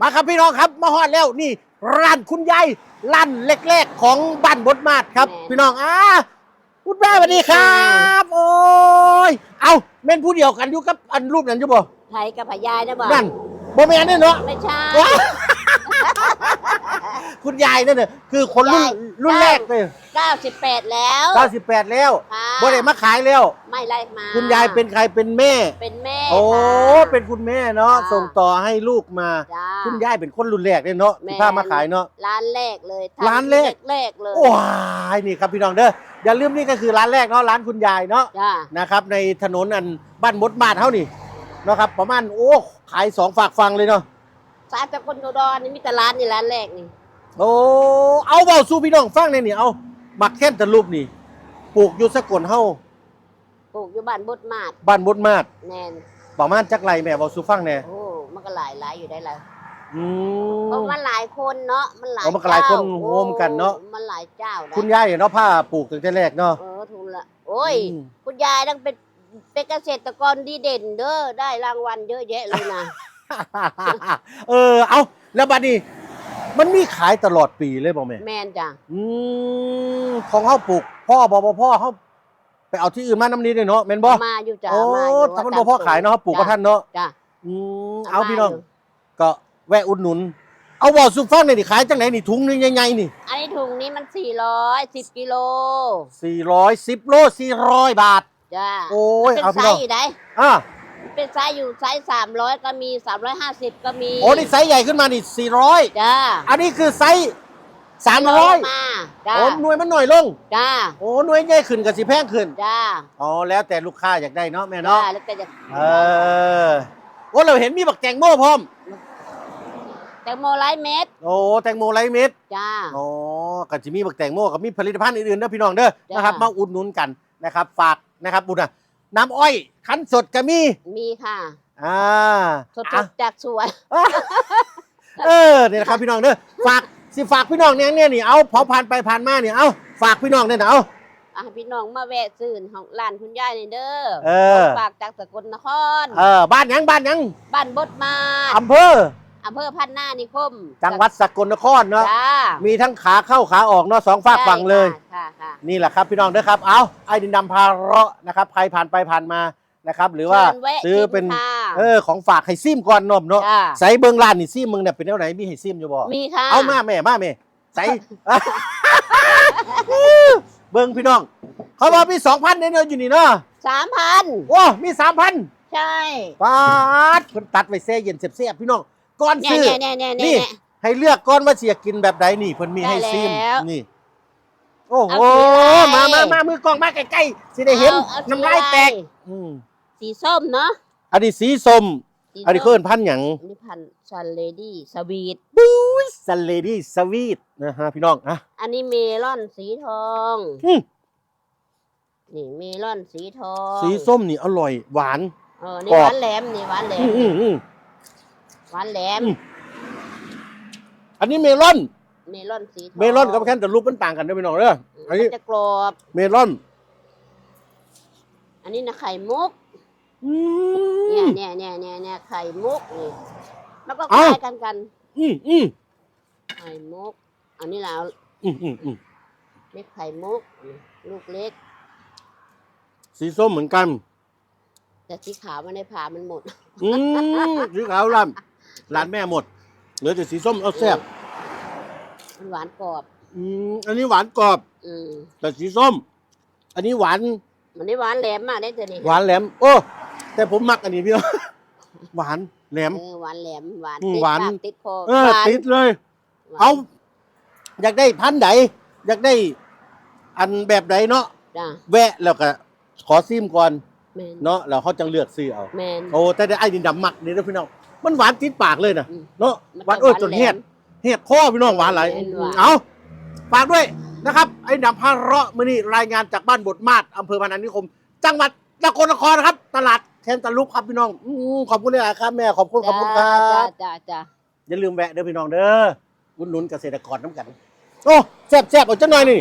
มาครับพี่น้องครับมาฮอดแล้วนี่ร้านคุณยายร้านเล็กๆของบ้านบดมาดครับ พี่น้องอ่าคุณแม่สวัสดีครับ โอ้ยเอาแม่นผู้เดียวกันอยู่กับอันรูปนั้นอยู่บ่ไทยกับพยายนะบอกนั่นบ่แม่นนี่เนาะไม่ใช่ว้า คุณยายนั่นน่ะคือคนรุ่นยาย รุ่นแรกเลย98 แล้ว 98 แล้วค่ะ บ่ได้มาขายแล้ว ไม่ไล่มา คุณยายเป็นใครเป็นแม่ เป็นแม่โอ้ค่ะ เป็นคุณแม่เนาะจ้าส่งต่อให้ลูกมา จ้า คุณยายเป็นคนรุ่นแรกเลยเนาะที่พามาขายเนาะ ร้านแรกเลยร้านแรก แรกเลยว้ายนี่ครับพี่น้องเด้ออย่าลืมนี่ก็คือร้านแรกเนาะร้านคุณยายเนาะจ้านะครับ ในถนนอันบ้านมดมาดเท่านี่เนาะครับประมาณโอ้ขายสองฝากฟังเลยเนาะ สายจากคนโดดอนนี่มีแต่ร้านนี่ร้านแรกนี่ โอ้เอาเบาสู้พี่น้องฟังเลยนี่เอามักแค่นตะลุบนี่ปลูกอยู่สกลเฮาปลูกอยู่บ้านบดมาดบ้านมดมาดแนนประมาณจักไรแม่เบาสู้ฟังแน่โอ้มันก็หลายหลายอยู่ได้แล้วอืเพราะมมันหลายคนเนาะมันหลายอ๋อมันก็หลายคนเจ้รวมกันเนาะโอ้มันหลายเจ้านะคุณยายเนาะผ้าปลูกตั้งแต่แรกเนาะเออทุนละโอ้ยอืมคุณยายต้องเป็นเป็นเกษตรกรดีเด่นเด้อได้รางวัลเยอะแยะเลยนะเออเอาแล้วบัดนี้ มันมีขายตลอดปีเลยบอกแม่แมนจ้ะอืมของเขาปลูกพ่อบอพ่อเขาไปเอาที่อื่นมาน้ำนี้เลยเนาะแม่นบ่มาอยู่จ้ะโอ้มาอยู่ถ้ามันบ่พ่อขายเนาะเขาปลูกกับท่านเนาะจ้ะอืมจ้ะเอาพี่น้องมายู่ก็แวะอุดหนุน เอาบ่อสุฟังหน่อยดิขายจังไหนนี่ถุงนึงใหญ่ๆนี่ อันนี้ถุงนี้มันสี่ร้อยสิบกิโล410โล400 บาทจ้ะโอ้ยมันเอาเป็นพี่ไซน้องส์อยู่ไหนอะ เป็นไซส์อยู่ไซส์สามร้อยก็มีสามร้อยห้าสิบก็มีโอ้นี่ไซส์ใหญ่ขึ้นมานี่400จ้าอันนี้คือไซส์ล300งมาจ้าโอ้หน่วยมันหน่อยลงจ้าโอ้หน่วยใหญ่ขึ้นกับสิแพงขึ้นจ้าอ๋อแล้วแต่ลูกค้าอยากได้เนาะแม่จ้าเนาะแล้วก็จะเออโอ้เราเห็นมีบักแตงโมพร้อมแตงโมไร้เม็ด โอ้แตงโมไรเม็ด จ้าอ๋อกับจิมีบักแตงโมกับมีผลิตภัณฑ์อื่นๆเด้อพี่น้องเด้อจ้านนะครับ มาอุดหนุนกันนะครับ ฝากนะครับบุญนะ น้ำอ้อย คั้นสดก็มีมีค่ะอ่าสอะดๆจากสวน เออเนี่ยนะครับพี่น้องเด้อฝากสิฝากพี่น้องเนี่ยเนี่ยนี่เอาพอผ่านไปผ่านมาเนี่ยเอาฝากพี่น้องเนี่ยนะเอา อะพี่น้องมาแวะซื้อของร้านคุณยายนี่เด้อเออฝากจากสกลนคร เออบ้านหยังบ้านหยังบ้านบดมาดอำเภอ อำเภอพันนานิคมจังหวัดสกลนครเนาะจ้ามีทั้งขาเข้าขาออกเนาะสองฝากฝั่งเลยค่ะค่ะ นี่แหละครับพี่น้องเด้อครับ เอาไอ้ดินดำพาเราะนะครับใครผ่านไปผ่านมานะครับ หรือว่าเชิญแะซื้อเป็นกิค่ะเออของฝากให้ซิมก่อนเนมเนาะจ้าใส่เบิงร้านนี่ซิมมึงเนี่ยเป็นแนวไหนมีให้ซิมอยู่บ่ มีค่ะ เอามาแม่มาแม่ใส่ เบิงพี่น้อง เขาบอกมีสองพันเนี่ยเนาะอยู่นี่เนาะสามพันโอ้มีสามพันใช่ปาดคนตัดไว้แซ่เย็นเสียบๆพี่น้องก่อนเนี่ยซื้อ เนี่ยเนี่ยเนี่ยนี่เนี่ ย ให้เลือกก่อนว่าเสียกินแบบใดนี่เพิ่นมีให้ได้ซิมแล้วนี่ โอ้โหเอาสีอะไรมามามามือกล้องมาใกล้ๆสิได้เห็นอาอาสีน้ำลายแตกอะไร อืมสีส้มเนาะอันนี้สีส้มสีอันนี้ส้เขามเอิ้นพันธุ์หยัง อันนี้พันชันเลดี้สวีท ซันเลดี้สวีทนะฮะพี่น้องอะ อันนี้เมลอนสีทองอืม นี่เมลอนสีทองสีส้มนี่อร่อยหวาน เออนี่กรอบ หวานแหลมนี่หวานแหลอืมมอืมอืม หวานแหลมอืม อันนี้เมลอน เมลอนสีทองเมลอนกับแค่แต่รูปมันต่างกันด้วยพี่น้องเด้ออันนี้มันจะกรอบ เมลอน อันนี้นะไข่มุกอืเนี่ยมเนี่ยเนี่ยเนี่ยเนี่ยไข่มุกนี่แล้วก็คเอ้า ล้ายกันกันอืมอืมไข่มุก อันนี้เราอืมอืมอืมเล็กไข่มุกนี่ลูกเล็ก สีส้มเหมือนกัน แต่สีขาวมันในผ่ามันหมดอืมสีขาวร้านร้านแม่หมด เหลือแต่สีส้มเอาแซ่บ มันหวานกรอบอืมอันนี้หวานกรอบอืมแต่สีส้ม อันนี้หวาน มันได้หวานแหลมมากได้ตัวนี้หวานแหลม โอ้แต่ผมมักอันนี้พี่น้อง หวานแหลม เออหวานแหลมหวานอืมติดหวาน ปากติดคอเออหวานติดเลย หวานเอา อยากได้พันธุ์ใดอยากได้ อันแบบใดเนาะจ้ะแวะแล้วก็ขอซิมก่อนแมนเนาะแล้วเขาจะเลือกซื้อเอา แมน โอ้แต่ได้ไอ้ดินดำมักนี่นะพี่น้องมันหวานติดปากเลยนะอืม เนาะมันหวานจะเออหวานจนแหลม เห็ดเห็ดข้อพี่น้องหวานไหลายแม่นหวานเอาฝากด้วยนะครับไอ้ดำพาเราะมื่อนี้รายงานจากบ้านบทมาศอำเภอพนัสนิคม จังหวัดสกลนครนะครับ ตลาดแทนตะลุกครับพี่น้องอืมขอบคุณเลยครับแม่ขอบคุณขอบคุณครัจ้าบจ้าจ้าอย่าลืมแวะเด้อพี่น้องเด้ออุดหนุนเกษตรกรน้ำกัน โอ้แซ่บแซ่บๆเอาจังหน่อยนี่